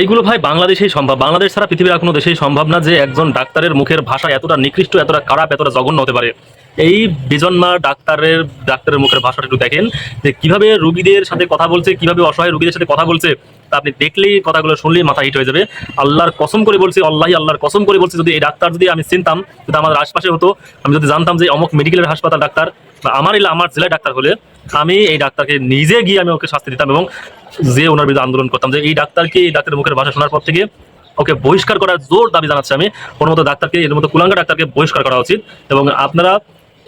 এইগুলো ভাই বাংলাদেশেই সম্ভব। বাংলাদেশ ছাড়া পৃথিবীর আর কোনো দেশেই সম্ভব না যে একজন ডাক্তারের মুখের ভাষা এতটা নিকৃষ্ট, এতটা খারাপ, এতটা জঘন্য হতে পারে। এই বিজন্মা ডাক্তারের ডাক্তারের মুখের ভাষাটা একটু দেখেন, যে কীভাবে রুগীদের সাথে কথা বলছে, কীভাবে অসহায় রুগীদের সাথে কথা বলছে, তা আপনি দেখলেই কথাগুলো শুনলেই মাথা হিট হয়ে যাবে। আল্লাহর কসম করে বলছি আল্লাহ আল্লাহর কসম করে বলছি, যদি এই ডাক্তার যদি আমি চিনতাম, যদি আমাদের আশপাশে হতো, আমি যদি জানতাম যে অমুক মেডিকেলের হাসপাতাল ডাক্তার, বা আমার এলা, আমার জেলায় ডাক্তার হলে, আমি এই ডাক্তারকে নিজে গিয়ে আমি ওকে শাস্তি দিতাম এবং যে ওনার বিরুদ্ধে আন্দোলন করতাম, যে এই ডাক্তারকে, এই ডাক্তারের মুখের ভাষা শোনার পর থেকে ওকে বহিষ্কার করার জোর দাবি জানাচ্ছি আমি। ওর মতো ডাক্তারকে এর মতো কুলাঙ্গা ডাক্তারকে বহিষ্কার করা উচিত এবং আপনারা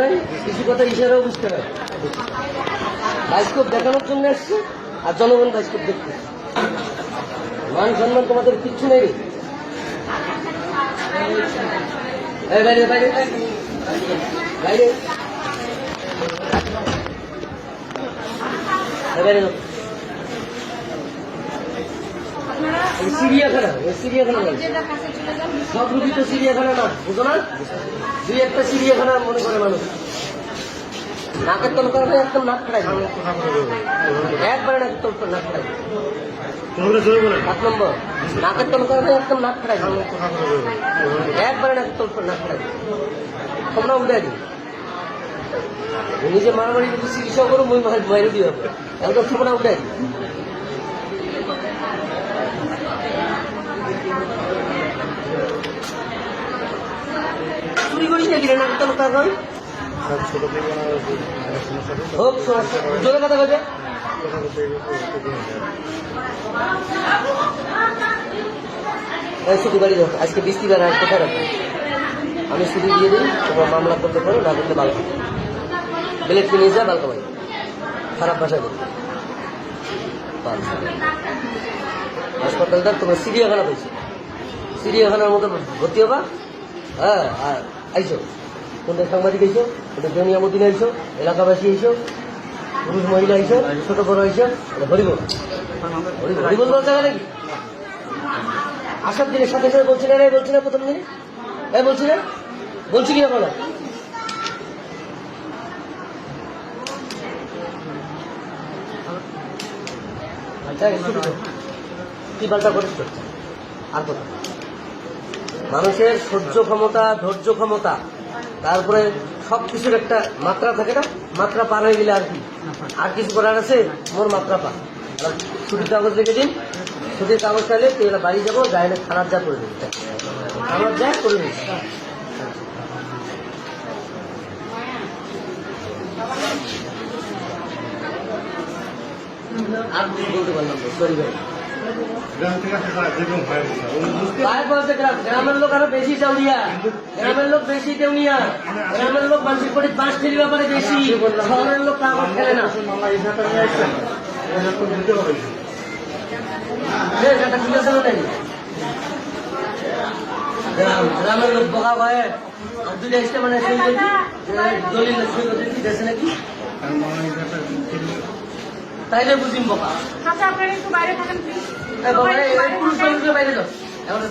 নাই কিছু কথা ইশারাও বুঝতে পারে। বাইস্কোপ দেখানোর জন্য এসছে আর জনগণ বাইস্কোপ দেখতে মান সম্মান তোমাদের কিচ্ছু নেই। বাইরে বাইরে বাইরে। বাইরে যাও। এই চিড়িয়াখানা চিড়িয়াখানা নয়। সব রুগী তো চিড়িয়াখানা না বুঝো না? দুই একটা চিড়িয়াখানা মনে করে মানুষ। নাকের তল করে একদম নাক ফেরাই একবারে নাকের তল নাক ফেরাই সাত নম্বর নাকের তল করে একদম নাক ফেরাই একবারে নাকের তল নাক ফেরাই তোমরা উঠে দিই নিজে মারামারি যদি চিকিৎসা করো মই মাইরে দিয়ে একদম তোমরা উঠে দিই চুরি করিস আজকে বৃষ্টিবার আর কোথায় রাখব আমি ছুটি দিয়ে দিই তোমার মামলা করতে পারো, না করতে বালকা বেলেট কিনে যা, বালকা ভাই খারাপ ভাষা করতে হাসপাতালটা তোমার চিড়িয়াখানা পেয়েছি চিড়িয়াখানার মতো ভর্তি হবা? হ্যাঁ আর আইসো কোনটা সাংবাদিক আইসো কোনটা জমিয়ামুদ্দিন আইসো এলাকাবাসী আইসো পুরুষ মহিলা আইসো ছোট বড় আইসো হরিবল। হরিবল বলতে গেলে কি? আসার দিনের সাথে সাথে বলছি না রে বলছি না প্রথম দিনে? এই বলছি না বলছি কিনা বলো আচ্ছা, শুরু কি পাল্টা করিস? আর কথা। মানুষের সহ্য ক্ষমতা, ধৈর্য ক্ষমতা, তারপরে সব কিছুর একটা মাত্রা থাকে না? মাত্রা পার হয়ে গেলে আর কি? আর কিছু করার আছে? মোর মাত্রা পার। ছুটির কাগজ রেখে দিন। ছুটির কাগজ চাইলে তুই বাড়ি যাব না খানার যা করে দিবি। খানার যা করে দিবি। আর বলতে পারলাম সরি ভাই। গ্রামের লোক আরও বেশি চাউলিয়া গ্রামের লোক বেশি দেউনিয়া। গ্রামের লোক মানসিক করে বাঁশ ঠেলি ব্যাপারে বেশি। শহরের লোক কাগজ খেলে না। গ্রামের লোক বকা ভয়ে দুইটা এসে মানে সই করছি দলিল সই আছে নাকি? তাইলে বুঝিম বকা আচ্ছা আপনারা একটু বাইরে থাকেন প্লিজ বাবা, বাইরে যাও। এখন